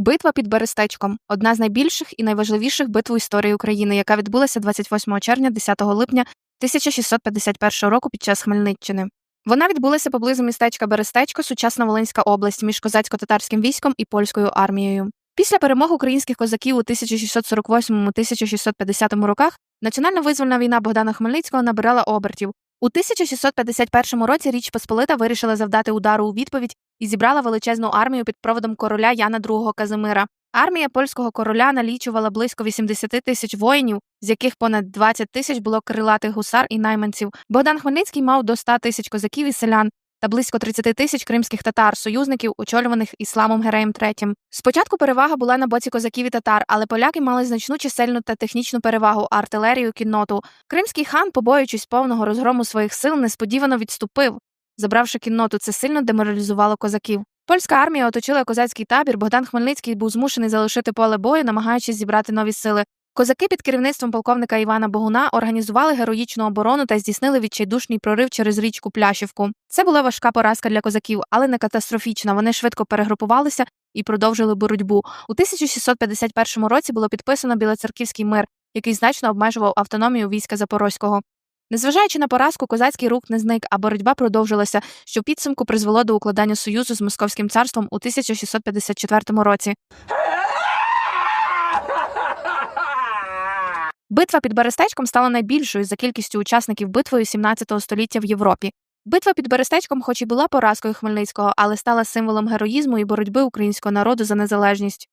Битва під Берестечком одна з найбільших і найважливіших битв у історії України, яка відбулася 28 червня 10 липня 1651 року під час Хмельниччини. Вона відбулася поблизу містечка Берестечко, сучасна Волинська область, між козацько-татарським військом і польською армією. Після перемог українських козаків у 1648-1650 роках національно визвольна війна Богдана Хмельницького набирала обертів. У 1651 році Річ Посполита вирішила завдати удару у відповідь і зібрала величезну армію під проводом короля Яна II Казимира. Армія польського короля налічувала близько 80 тисяч воїнів, з яких понад 20 тисяч було крилатих гусар і найманців. Богдан Хмельницький мав до 100 тисяч козаків і селян та близько 30 тисяч кримських татар, союзників, очолюваних ісламом Гереєм III. Спочатку перевага була на боці козаків і татар, але поляки мали значну чисельну та технічну перевагу артилерію, кінноту. Кримський хан, побоюючись повного розгрому своїх сил, несподівано відступив. Забравши кінноту, це сильно деморалізувало козаків. Польська армія оточила козацький табір. Богдан Хмельницький був змушений залишити поле бою, намагаючись зібрати нові сили. Козаки під керівництвом полковника Івана Богуна організували героїчну оборону та здійснили відчайдушний прорив через річку Пляшівку. Це була важка поразка для козаків, але не катастрофічна. Вони швидко перегрупувалися і продовжили боротьбу. У 1651 році було підписано Білоцерківський мир, який значно обмежував автономію війська Запорозького. Незважаючи на поразку, козацький рух не зник, а боротьба продовжилася, що в підсумку призвело до укладання союзу з Московським царством у 1654 році. Битва під Берестечком стала найбільшою за кількістю учасників битвою 17 століття в Європі. Битва під Берестечком, хоч і була поразкою Хмельницького, але стала символом героїзму і боротьби українського народу за незалежність.